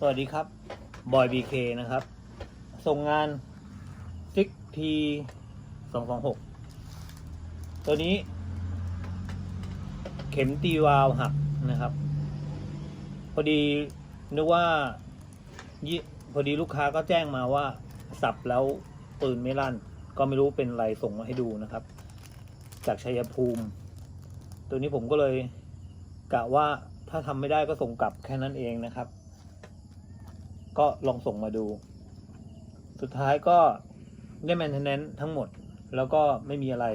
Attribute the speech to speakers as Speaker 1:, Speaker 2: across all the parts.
Speaker 1: สวัสดีครับบอยบีเคนะครับ ส่งงาน 6P 226ตัวนี้ เข็มตีวาล์วหักนะครับ พอดีนึกว่าพอดีลูกค้าก็แจ้งมาว่า สับแล้วปืนไม่ลั่น ก็ไม่รู้เป็นไรส่งมาให้ดูนะครับ จากชัยภูมิ ตัวนี้ผมก็เลยกะว่าถ้าทำไม่ได้ก็ส่งกลับแค่นั้นเองนะครับ ก็ลองส่งมาดู สุดท้ายก็ได้แมนเทนแนนทั้งหมด แล้วก็ไม่มีอะไร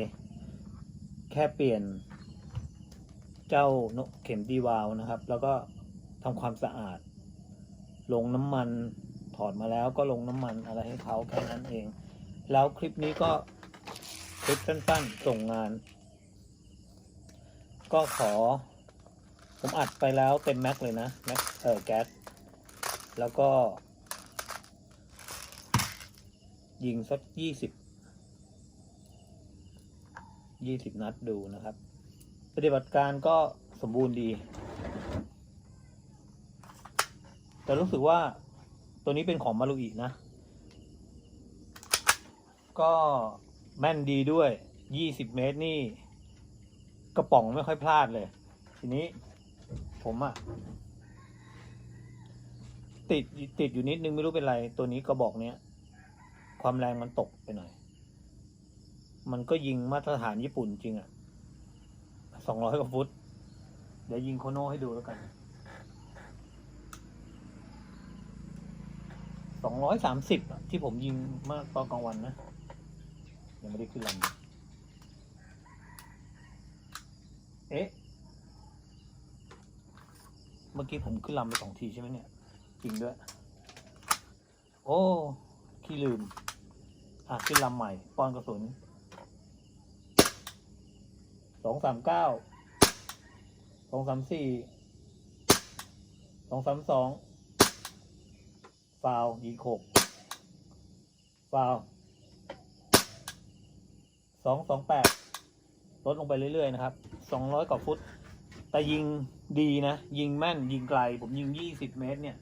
Speaker 1: แค่เปลี่ยนเจ้านกเข็มดีวาวนะครับ แล้วก็ทำความสะอาด ลงน้ำมันถอดมาแล้วก็ลงน้ำมันอะไรให้เขาแค่นั้นเอง แล้วคลิปนี้ก็คลิปสั้นๆส่งงาน ก็ขอ ผมอัดไปแล้วเต็มแม็กเลยนะแม็กเออแก๊ส แล้วก็ ยิงสักยี่สิบยี่สิบนัดดูนะครับ ปฏิบัติการก็สมบูรณ์ดี แต่รู้สึกว่าตัวนี้เป็นของมารุอินะ ก็แม่นดีด้วยยี่สิบเมตรนี่ กระป๋องไม่ค่อยพลาดเลย ทีนี้ผมอะ ติดติดอยู่นิดนึงไม่รู้เป็นไร ตัวนี้กระบอกเนี้ย ความแรงมันตกไปหน่อย มันก็ยิงมาตรฐานญี่ปุ่นจริงอะสองร้อยกว่าฟุต เดี๋ยวยิงโคโน่ให้ดูแล้วกันสองร้อยสามสิบที่ผมยิงเมื่อตอนกลางวันนะ ยังไม่ได้ขึ้นลำเอ๊ะ เมื่อกี้ผมขึ้นลำไปสองทีใช่ไหมเนี่ย จริงด้วย โอ้ขี้ลืม อะขึ้นลำใหม่ป้อนกระสุนสองสามเก้าสองสามสี่สองสามสองฟาวยิงหกฟาวสองสองแปดลดลงไปเรื่อย ๆ นะครับสองร้อยกว่าฟุต แต่ยิงดีนะ ยิงแม่นยิงไกล ผมยิงยี่สิบเมตรเนี่ย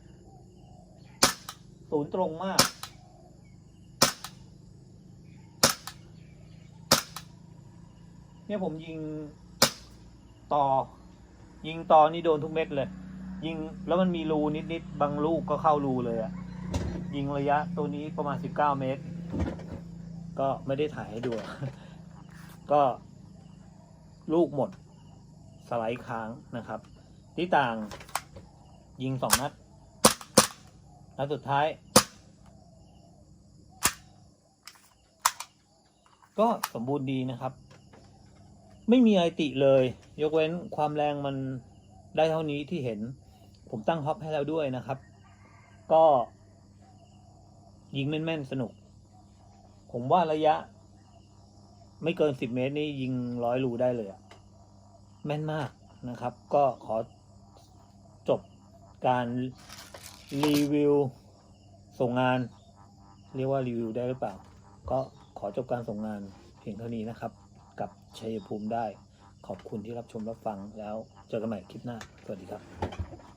Speaker 1: ศูนย์ตรงมาก เนี่ยผมยิงต่อ ยิงต่อนี่โดนทุกเม็ดเลย ยิงแล้วมันมีรูนิดๆบางลูกก็เข้ารูเลยอะยิงระยะตัวนี้ประมาณสิบเก้าเมตร ก็ไม่ได้ถ่ายให้ดู ก็ลูกหมด สไลด์ค้างนะครับ ที่ต่างยิงสองนัด นัดสุดท้าย ก็สมบูรณ์ดีนะครับ ไม่มีอะไรติเลย ยกเว้นความแรงมันได้เท่านี้ที่เห็น ผมตั้งฮอปให้แล้วด้วยนะครับ ก็ ยิงแม่นๆสนุก ผมว่าระยะ ไม่เกินสิบเมตรนี่ยิงร้อยรูได้เลยอะแม่นมากนะครับ ก็ขอจบการ รีวิวส่งงาน เรียกว่ารีวิวได้หรือเปล่า ก็ขอจบการส่งงานเพียงเท่านี้นะครับ กับชัยภูมิได้ ขอบคุณที่รับชมรับฟังแล้วเจอกันใหม่คลิปหน้า สวัสดีครับ